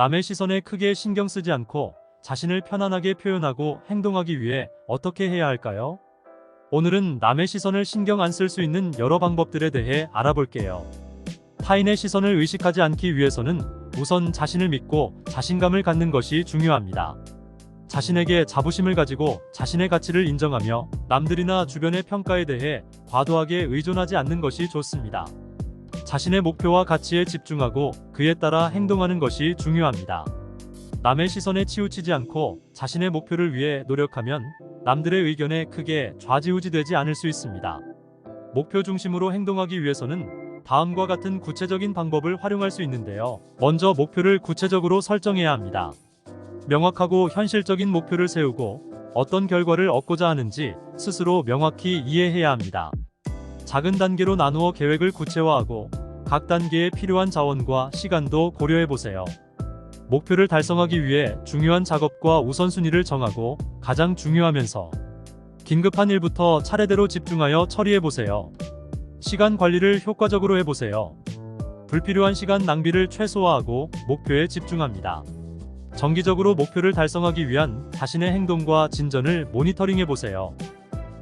남의 시선에 크게 신경 쓰지 않고 자신을 편안하게 표현하고 행동하기 위해 어떻게 해야 할까요? 오늘은 남의 시선을 신경 안 쓸 수 있는 여러 방법들에 대해 알아볼게요. 타인의 시선을 의식하지 않기 위해서는 우선 자신을 믿고 자신감을 갖는 것이 중요합니다. 자신에게 자부심을 가지고 자신의 가치를 인정하며 남들이나 주변의 평가에 대해 과도하게 의존하지 않는 것이 좋습니다. 자신의 목표와 가치에 집중하고 그에 따라 행동하는 것이 중요합니다. 남의 시선에 치우치지 않고 자신의 목표를 위해 노력하면 남들의 의견에 크게 좌지우지되지 않을 수 있습니다. 목표 중심으로 행동하기 위해서는 다음과 같은 구체적인 방법을 활용할 수 있는데요. 먼저 목표를 구체적으로 설정해야 합니다. 명확하고 현실적인 목표를 세우고 어떤 결과를 얻고자 하는지 스스로 명확히 이해해야 합니다. 작은 단계로 나누어 계획을 구체화하고 각 단계에 필요한 자원과 시간도 고려해 보세요. 목표를 달성하기 위해 중요한 작업과 우선순위를 정하고 가장 중요하면서 긴급한 일부터 차례대로 집중하여 처리해 보세요. 시간 관리를 효과적으로 해 보세요. 불필요한 시간 낭비를 최소화하고 목표에 집중합니다. 정기적으로 목표를 달성하기 위한 자신의 행동과 진전을 모니터링해 보세요.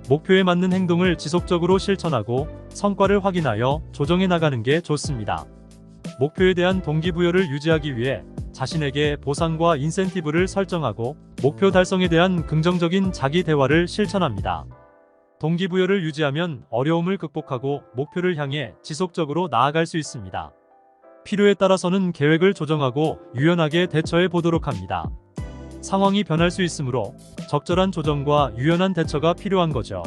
목표에 맞는 행동을 지속적으로 실천하고 성과를 확인하여 조정해 나가는 게 좋습니다. 목표에 대한 동기부여를 유지하기 위해 자신에게 보상과 인센티브를 설정하고 목표 달성에 대한 긍정적인 자기 대화를 실천합니다. 동기부여를 유지하면 어려움을 극복하고 목표를 향해 지속적으로 나아갈 수 있습니다. 필요에 따라서는 계획을 조정하고 유연하게 대처해 보도록 합니다. 상황이 변할 수 있으므로 적절한 조정과 유연한 대처가 필요한 거죠.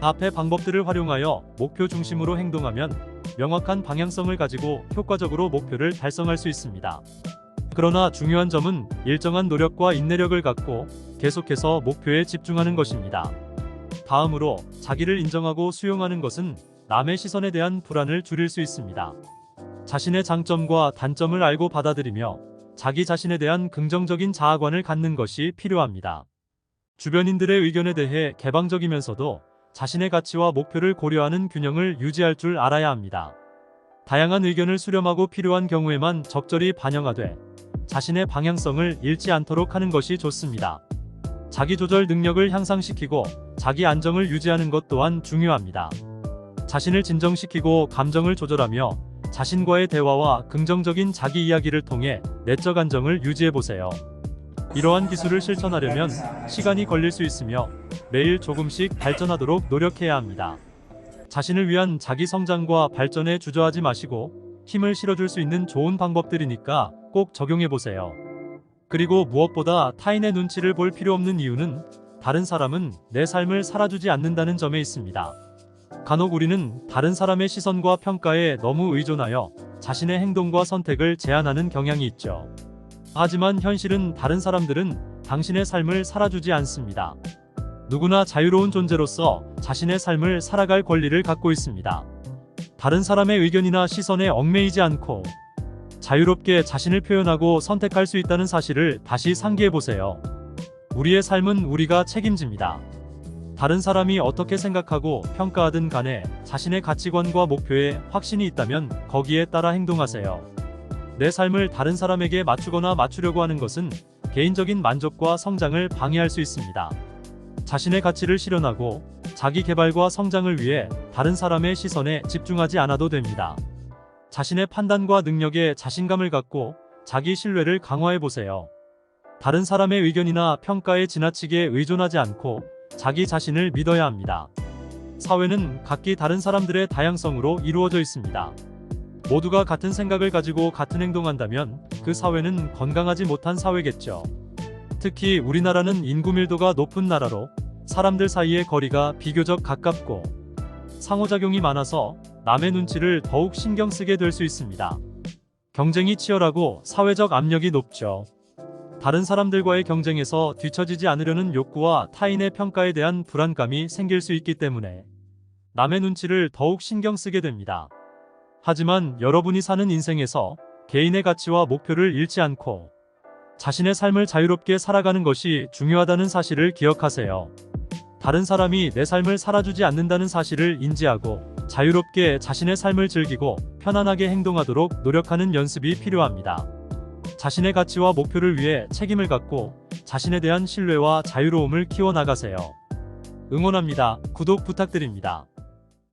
앞의 방법들을 활용하여 목표 중심으로 행동하면 명확한 방향성을 가지고 효과적으로 목표를 달성할 수 있습니다. 그러나 중요한 점은 일정한 노력과 인내력을 갖고 계속해서 목표에 집중하는 것입니다. 다음으로 자기를 인정하고 수용하는 것은 남의 시선에 대한 불안을 줄일 수 있습니다. 자신의 장점과 단점을 알고 받아들이며 자기 자신에 대한 긍정적인 자아관을 갖는 것이 필요합니다. 주변인들의 의견에 대해 개방적이면서도 자신의 가치와 목표를 고려하는 균형을 유지할 줄 알아야 합니다. 다양한 의견을 수렴하고 필요한 경우에만 적절히 반영하되 자신의 방향성을 잃지 않도록 하는 것이 좋습니다. 자기 조절 능력을 향상시키고 자기 안정을 유지하는 것 또한 중요합니다. 자신을 진정시키고 감정을 조절하며 자신과의 대화와 긍정적인 자기 이야기를 통해 내적 안정을 유지해 보세요. 이러한 기술을 실천하려면 시간이 걸릴 수 있으며 매일 조금씩 발전하도록 노력해야 합니다. 자신을 위한 자기 성장과 발전에 주저하지 마시고 힘을 실어줄 수 있는 좋은 방법들이니까 꼭 적용해 보세요. 그리고 무엇보다 타인의 눈치를 볼 필요 없는 이유는 다른 사람은 내 삶을 살아주지 않는다는 점에 있습니다. 간혹 우리는 다른 사람의 시선과 평가에 너무 의존하여 자신의 행동과 선택을 제한하는 경향이 있죠. 하지만 현실은 다른 사람들은 당신의 삶을 살아주지 않습니다. 누구나 자유로운 존재로서 자신의 삶을 살아갈 권리를 갖고 있습니다. 다른 사람의 의견이나 시선에 얽매이지 않고 자유롭게 자신을 표현하고 선택할 수 있다는 사실을 다시 상기해 보세요. 우리의 삶은 우리가 책임집니다. 다른 사람이 어떻게 생각하고 평가하든 간에 자신의 가치관과 목표에 확신이 있다면 거기에 따라 행동하세요. 내 삶을 다른 사람에게 맞추거나 맞추려고 하는 것은 개인적인 만족과 성장을 방해할 수 있습니다. 자신의 가치를 실현하고 자기 개발과 성장을 위해 다른 사람의 시선에 집중하지 않아도 됩니다. 자신의 판단과 능력에 자신감을 갖고 자기 신뢰를 강화해 보세요. 다른 사람의 의견이나 평가에 지나치게 의존하지 않고 자기 자신을 믿어야 합니다. 사회는 각기 다른 사람들의 다양성으로 이루어져 있습니다. 모두가 같은 생각을 가지고 같은 행동한다면 그 사회는 건강하지 못한 사회겠죠. 특히 우리나라는 인구 밀도가 높은 나라로 사람들 사이의 거리가 비교적 가깝고 상호작용이 많아서 남의 눈치를 더욱 신경 쓰게 될 수 있습니다. 경쟁이 치열하고 사회적 압력이 높죠. 다른 사람들과의 경쟁에서 뒤처지지 않으려는 욕구와 타인의 평가에 대한 불안감이 생길 수 있기 때문에 남의 눈치를 더욱 신경 쓰게 됩니다. 하지만 여러분이 사는 인생에서 개인의 가치와 목표를 잃지 않고 자신의 삶을 자유롭게 살아가는 것이 중요하다는 사실을 기억하세요. 다른 사람이 내 삶을 살아주지 않는다는 사실을 인지하고 자유롭게 자신의 삶을 즐기고 편안하게 행동하도록 노력하는 연습이 필요합니다. 자신의 가치와 목표를 위해 책임을 갖고 자신에 대한 신뢰와 자유로움을 키워나가세요. 응원합니다. 구독 부탁드립니다.